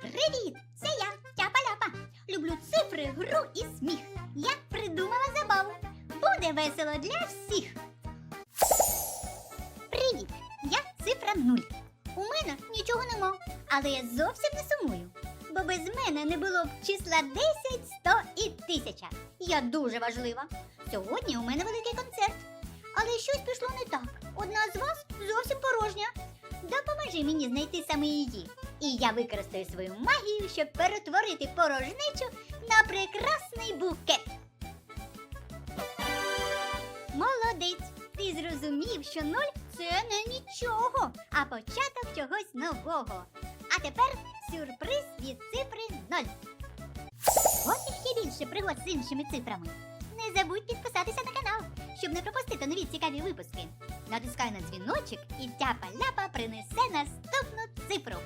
Привіт! Це я, Тяпа-ляпа. Люблю цифри, гру і сміх. Я придумала забаву. Буде весело для всіх. Привіт! Я цифра нуль. У мене нічого нема, але я зовсім не сумую. Бо без мене не було б числа 10, 100 і 1000. Я дуже важлива. Сьогодні у мене великий концерт. Але щось пішло не так. Одна з вас зовсім порожня. Допоможи мені знайти саме її. І я використаю свою магію, щоб перетворити порожнечу на прекрасний букет. Молодець! Ти зрозумів, що нуль це не нічого, а початок чогось нового. А тепер сюрприз від цифри 0. Хочеш ще більше пригод з іншими цифрами? Не забудь підписатися на канал, щоб не пропустити нові цікаві випуски. Натискай на дзвіночок і тяпа-ляпа принесе наступну цифру.